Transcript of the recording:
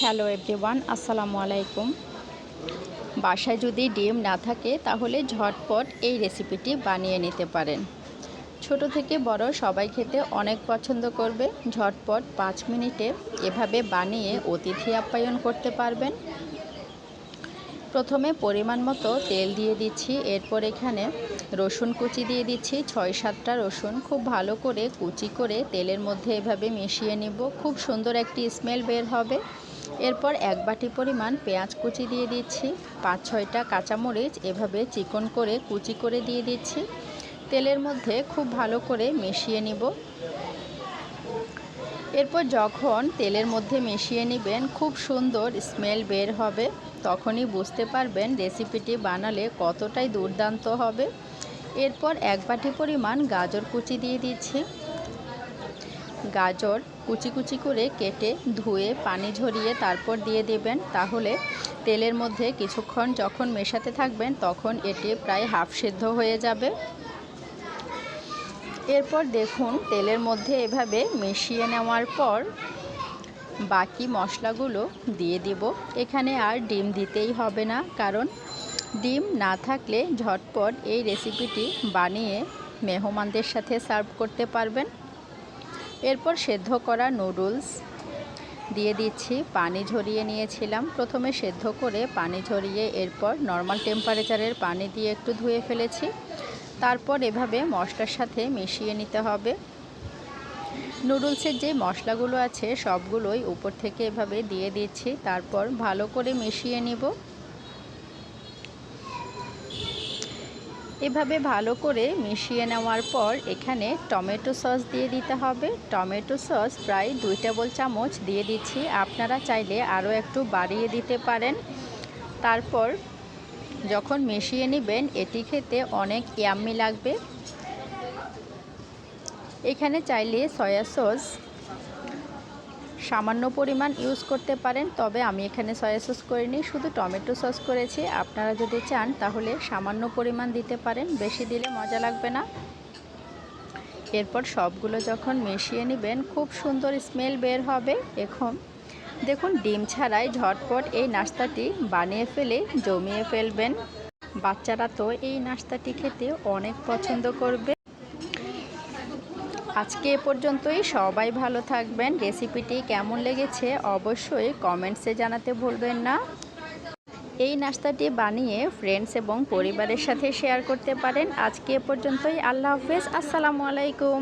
Hello everyone, আসসালামু আলাইকুম। বাসায় যদি ডিম না থাকে, তাহলে ঝটপট এই রেসিপিটি বানিয়ে নিতে পারেন। ছোট থেকে বড় সবাই খেতে অনেক পছন্দ করবে। ঝটপট পাঁচ মিনিটে এভাবে বানিয়ে অতিথি আপ্যায়ন করতে পারবেন। প্রথমে পরিমাণ মতো তেল দিয়ে দিচ্ছি। এরপর এখানে রসুন কুচি দিয়ে দিচ্ছি। ছয় সাতটা রসুন খুব ভালো করে কুচি করে তেলের মধ্যে এভাবে মিশিয়ে নিব। খুব সুন্দর একটি স্মেল বের হবে। এরপর এক বাটি পরিমাণ পেঁয়াজ কুচি দিয়ে দিচ্ছি, পাঁচ ছয়টা কাঁচামরিচ এভাবে চিকন করে কুচি করে দিয়ে দিচ্ছি। তেলের মধ্যে খুব ভালো করে মিশিয়ে নিব। এরপর যখন তেলের মধ্যে মিশিয়ে নেবেন, খুব সুন্দর স্মেল বের হবে। তখনই বুঝতে পারবেন রেসিপিটি বানালে কতটাই দুর্দান্ত হবে। এরপর এক বাটি পরিমাণ গাজর কুচি দিয়ে দিচ্ছি। গাজর কুচি কুচি করে কেটে ধুয়ে, পানি ঝরিয়ে তারপর দিয়ে দেবেন। তাহলে তেলের মধ্যে কিছুক্ষণ যখন মেশাতে থাকবেন, তখন এটি প্রায় হাফ সেদ্ধ হয়ে যাবে। এরপর দেখুন, তেলের মধ্যে এভাবে মিশিয়ে নেওয়ার পর বাকি মশলাগুলো দিয়ে দিব। এখানে আর ডিম দিতেই হবে না, কারণ ডিম না থাকলে ঝটপট এই রেসিপিটি বানিয়ে মেহমানদের সাথে সার্ভ করতে পারবেন। এরপর সেদ্ধ করা নুডলস দিয়ে দিচ্ছি, পানি ঝরিয়ে নিয়েছিলাম। প্রথমে সেদ্ধ করে পানি ঝরিয়ে এরপর নর্মাল টেম্পারেচারের পানি দিয়ে একটু ধুয়ে ফেলেছি। তারপর এভাবে মশলার সাথে মিশিয়ে নিতে হবে। নুডলসের যে মশলাগুলো আছে, সবগুলোই উপর থেকে এভাবে দিয়ে দিচ্ছি। তারপর ভালো করে মিশিয়ে নিব। এভাবে ভালো করে মিশিয়ে নেওয়ার পর এখানে টমেটো সস দিয়ে দিতে হবে। টমেটো সস প্রায় দুই টেবিল চামচ দিয়ে দিচ্ছি। আপনারা চাইলে আরও একটু বাড়িয়ে দিতে পারেন। তারপর যখন মিশিয়ে নেবেন, এটি খেতে অনেক ইয়াম্মি লাগবে। এখানে চাইলে সয়া সস সামান্য পরিমাণ ইউজ করতে পারেন, তবে আমি এখানে সয়া সস করিনি, শুধু টমেটো সস করেছি। আপনারা যদি চান, তাহলে সামান্য পরিমাণ দিতে পারেন, বেশি দিলে মজা লাগবে না। এরপর সবগুলো যখন মিশিয়ে নেবেন, খুব সুন্দর স্মেল বের হবে। এখন দেখুন, ডিম ছাড়াই ঝটপট এই নাস্তাটি বানিয়ে ফেলে, জমিয়ে ফেলবেন। বাচ্চারা তো এই নাস্তাটি খেতে অনেক পছন্দ করবে। আজকে এ পর্যন্তই। সবাই ভালো থাকবেন। রেসিপিটি কেমন লেগেছে অবশ্যই কমেন্টসে জানাতে ভুলবেন না। এই নাস্তাটি বানিয়ে ফ্রেন্ডস এবং পরিবারের সাথে শেয়ার করতে পারেন। আজকে এ পর্যন্তই। আল্লাহ হাফেজ। আসসালামু আলাইকুম।